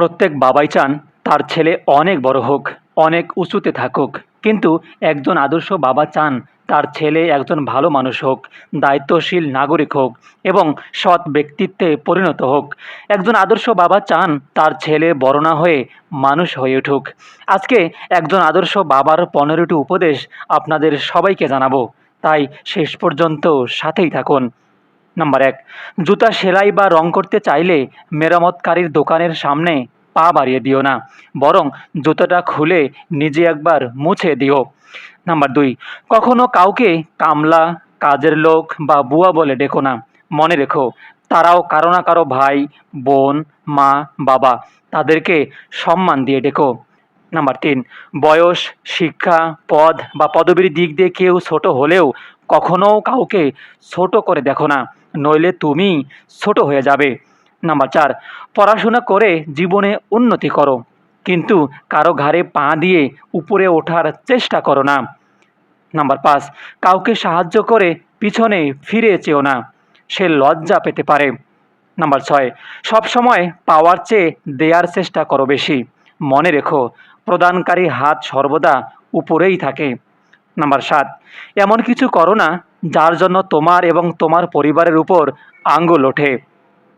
প্রত্যেক বাবাই চান তার ছেলে অনেক বড় হোক, অনেক উঁচুতে থাকুক। কিন্তু একজন আদর্শ বাবা চান তার ছেলে একজন ভালো মানুষ হোক, দায়িত্বশীল নাগরিক হোক এবং সৎ ব্যক্তিত্বে পরিণত হোক। একজন আদর্শ বাবা চান তার ছেলে বড় না হয়ে মানুষ হয়ে উঠুক। আজকে একজন আদর্শ বাবার পনেরোটি উপদেশ আপনাদের সবাইকে জানাব। তাই শেষ পর্যন্ত সাথেই থাকুন। নাম্বার এক, জুতা সেলাই বা রং করতে চাইলে মেরামতকারীর দোকানের সামনে পা বাড়িয়ে দিও না, বরং জুতোটা খুলে নিজে একবার মুছে দিও। নাম্বার দুই, কখনো কাউকে কামলা, কাজের লোক বা বুয়া বলে ডেকো না। মনে রেখো, তারাও কারও না কারও ভাই, বোন, মা, বাবা, তাদেরকে সম্মান দিয়ে ডেকো। নাম্বার তিন, বয়স, শিক্ষা, পদ বা পদবীর দিক দিয়ে কেউ ছোট হলেও কখনো কাউকে ছোট করে দেখো না, নইলে তুমি ছোট হয়ে যাবে। নাম্বার চার, পড়াশোনা করে জীবনে উন্নতি করো, কিন্তু কারও ঘাড়ে পা দিয়ে উপরে ওঠার চেষ্টা করো না। নাম্বার পাঁচ, কাউকে সাহায্য করে পিছনে ফিরে চেও না, সে লজ্জা পেতে পারে। নাম্বার ছয় সবসময় পাওয়ার চেয়ে দেয়ার চেষ্টা করো বেশি। মনে রেখো, প্রদানকারী হাত সর্বদা উপরেই থাকে। নাম্বার সাত, এমন কিছু করো না যার জন্য তোমার এবং তোমার পরিবারের উপর আঙ্গুল ওঠে।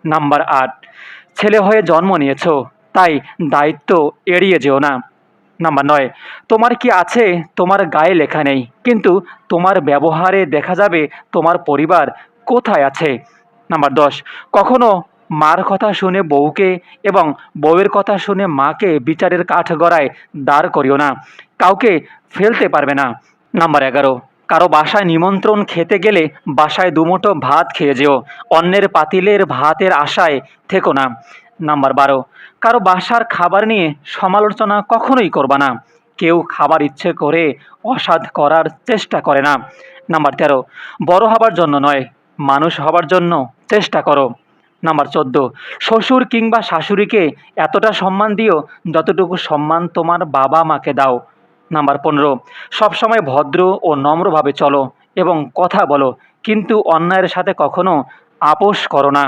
নাম্বার আট, ছেলে হয়ে জন্ম নিয়েছো, তাই দায়িত্ব এড়িয়ে যেও না। নাম্বার নয়, তোমার কি আছে? তোমার গায়ে লেখা নেই, কিন্তু তোমার ব্যবহারে দেখা যাবে তোমার পরিবার কোথায় আছে। নাম্বার দশ, কখনো মার কথা শুনে বউকে এবং বউয়ের কথা শুনে মাকে বিচারের কাঠ গড়ায় দাঁড় করিও না, কাউকে ফেলতে পারবে না। নাম্বার এগারো। কারও বাসায় নিমন্ত্রণ খেতে গেলে বাসায় দুমুঠো ভাত খেয়ে যেও। অন্যের পাতিলের ভাতের আশায় থেকো না। নাম্বার বারো। কারও বাসার খাবার নিয়ে সমালোচনা কখনোই করবা না। কেউ খাবার ইচ্ছে করে অসাধ করার চেষ্টা করে না। নাম্বার তেরো। বড় হবার জন্য নয়, মানুষ হবার জন্য চেষ্টা করো। নাম্বার চোদ্দ। শ্বশুর কিংবা শাশুড়িকে এতটা সম্মান দিও যতটুকু সম্মান তোমার বাবা মাকে দাও। নাম্বার পনেরো, সবসময় ভদ্র ও নম্রভাবে চলো এবং কথা বলো, কিন্তু অন্যায়ের সাথে কখনো আপোষ করো না।